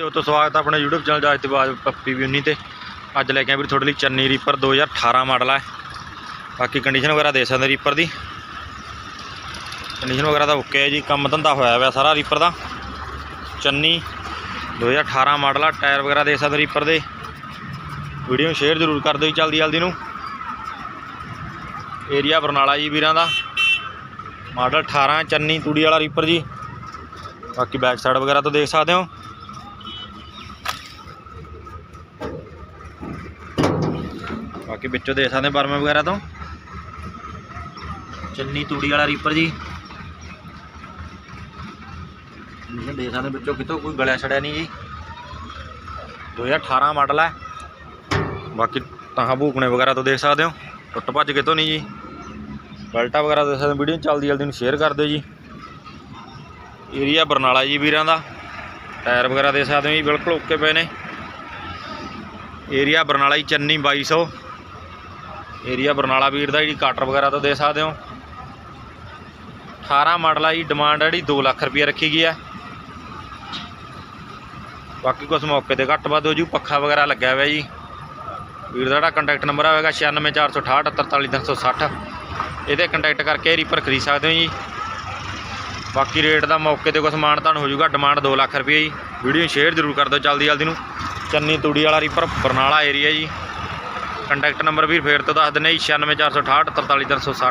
ਜੋ ਤੋਂ ਸਵਾਗਤ ਹੈ ਆਪਣੇ YouTube ਚੈਨਲ ਜਾਜ ਤੇ ਬਾਜ ਪੱਪੀ ਵੀ 19 ਤੇ। ਅੱਜ ਲੈ ਕੇ ਆਏ ਵੀਰ ਤੁਹਾਡੇ ਲਈ ਚੰਨੀ ਰੀਪਰ 2018 ਮਾਡਲ ਹੈ ਬਾਕੀ ਕੰਡੀਸ਼ਨ ਵਗੈਰਾ ਦੇ ਸਕਦੇ ਰੀਪਰ ਦੀ। ਕੰਡੀਸ਼ਨ ਵਗੈਰਾ ਤਾਂ ਓਕੇ ਹੈ ਜੀ, ਕੰਮ ਧੰਦਾ ਹੋਇਆ ਹੋਇਆ ਸਾਰਾ ਰੀਪਰ ਦਾ। ਚੰਨੀ 2018 ਮਾਡਲ ਆ ਟਾਇਰ ਵਗੈਰਾ ਦੇ ਸਕਦੇ ਰੀਪਰ ਦੇ। ਵੀਡੀਓ ਨੂੰ ਸ਼ੇਅਰ ਜ਼ਰੂਰ ਕਰ ਦਿਓ ਜੀ ਜਲਦੀ ਜਲਦੀ ਨੂੰ। ਏਰੀਆ ਬਰਨਾਲਾ ਜੀ ਵੀਰਾਂ ਦਾ। ਮਾਡਲ 18 ਚੰਨੀ ਤੂੜੀ ਵਾਲਾ ਰੀਪਰ ਜੀ। ਬਾਕੀ ਬੈਕ ਸਾਈਡ ਵਗੈਰਾ ਤੋਂ ਦੇਖ ਸਕਦੇ ਹੋ। ਬਾਕੀ ਵਿੱਚੋਂ ਦੇਖ ਸਕਦੇ ਬਰਮੇ ਵਗੈਰਾ ਤੋਂ। ਚੰਨੀ ਤੂੜੀ ਵਾਲਾ ਰੀਪਰ ਜੀ। ਤੁਸੀਂ ਦੇਖ ਸਕਦੇ ਵਿੱਚੋਂ ਕਿਤੋਂ ਕੋਈ ਗਲਿਆ ਛੜਿਆ ਨਹੀਂ ਜੀ। 2018 ਮਾਡਲ ਹੈ ਬਾਕੀ ਤਾਂ ਭੂਕਣੇ ਵਗੈਰਾ ਤੋਂ ਦੇਖ ਸਕਦੇ ਹੋ। ਟੁੱਟ ਭੱਜ ਕਿਤੋਂ ਨਹੀਂ ਜੀ। ਬਲਟਾ ਵਗੈਰਾ ਦੇਖ ਸਕਦੇ ਵੀਡੀਓ ਚੱਲਦੀ ਜਲਦੀ ਨੂੰ ਸ਼ੇਅਰ ਕਰ ਦਿਓ ਜੀ। ਏਰੀਆ ਬਰਨਾਲਾ ਜੀ ਵੀਰਾਂ ਦਾ। ਟਾਇਰ ਵਗੈਰਾ ਦੇ ਸਕਦੇ ਹੋ ਜੀ। ਬਿਲਕੁਲ ਓਕੇ ਪਏ ਨੇ। ਏਰੀਆ ਬਰਨਾਲਾ ਜੀ, ਚੰਨੀ 2200 ਏਰੀਆ ਬਰਨਾਲਾ ਵੀਰ ਦਾ ਜਿਹੜੀ ਕਾਟਰ ਵਗੈਰਾ ਤੋਂ ਦੇ ਸਕਦੇ ਹੋ। 18 ਮਾਡਲ ਆ ਜੀ ਡਿਮਾਂਡ ਜਿਹੜੀ 2 ਲੱਖ ਰੁਪਏ ਰੱਖੀ ਗਈ ਹੈ ਬਾਕੀ ਕੁਛ ਮੌਕੇ ਤੇ ਘੱਟ ਵੱਧ ਹੋ ਜੂ, ਪੱਖਾ ਵਗੈਰਾ ਲੱਗਿਆ ਹੋਇਆ ਜੀ। ਵੀਰ ਦਾ ਜਿਹੜਾ ਕੰਟੈਕਟ ਨੰਬਰ ਆਵੇਗਾ 9646843360 ਇਹਦੇ ਕੰਟੈਕਟ ਕਰਕੇ ਰੀਪਰ ਖਰੀਦ ਸਕਦੇ ਹੋ ਜੀ। ਬਾਕੀ ਰੇਟ ਦਾ ਮੌਕੇ ਤੇ ਕੁਛ ਮਾਨ ਤੁਹਾਨੂੰ ਹੋ ਜਾਊਗਾ ਡਿਮਾਂਡ 2 ਲੱਖ ਰੁਪਏ ਜੀ। ਵੀਡੀਓ ਸ਼ੇਅਰ ਜ਼ਰੂਰ ਕਰ ਦਿਓ ਜਲਦੀ ਜਲਦੀ ਨੂੰ। ਚੰਨੀ ਤੂੜੀ ਵਾਲਾ reaper Barnala area ji. Contact number ਵੀਰ, ਫੇਰ ਤੋਂ ਦੱਸ ਦਿੰਦੇ ਜੀ 9646843360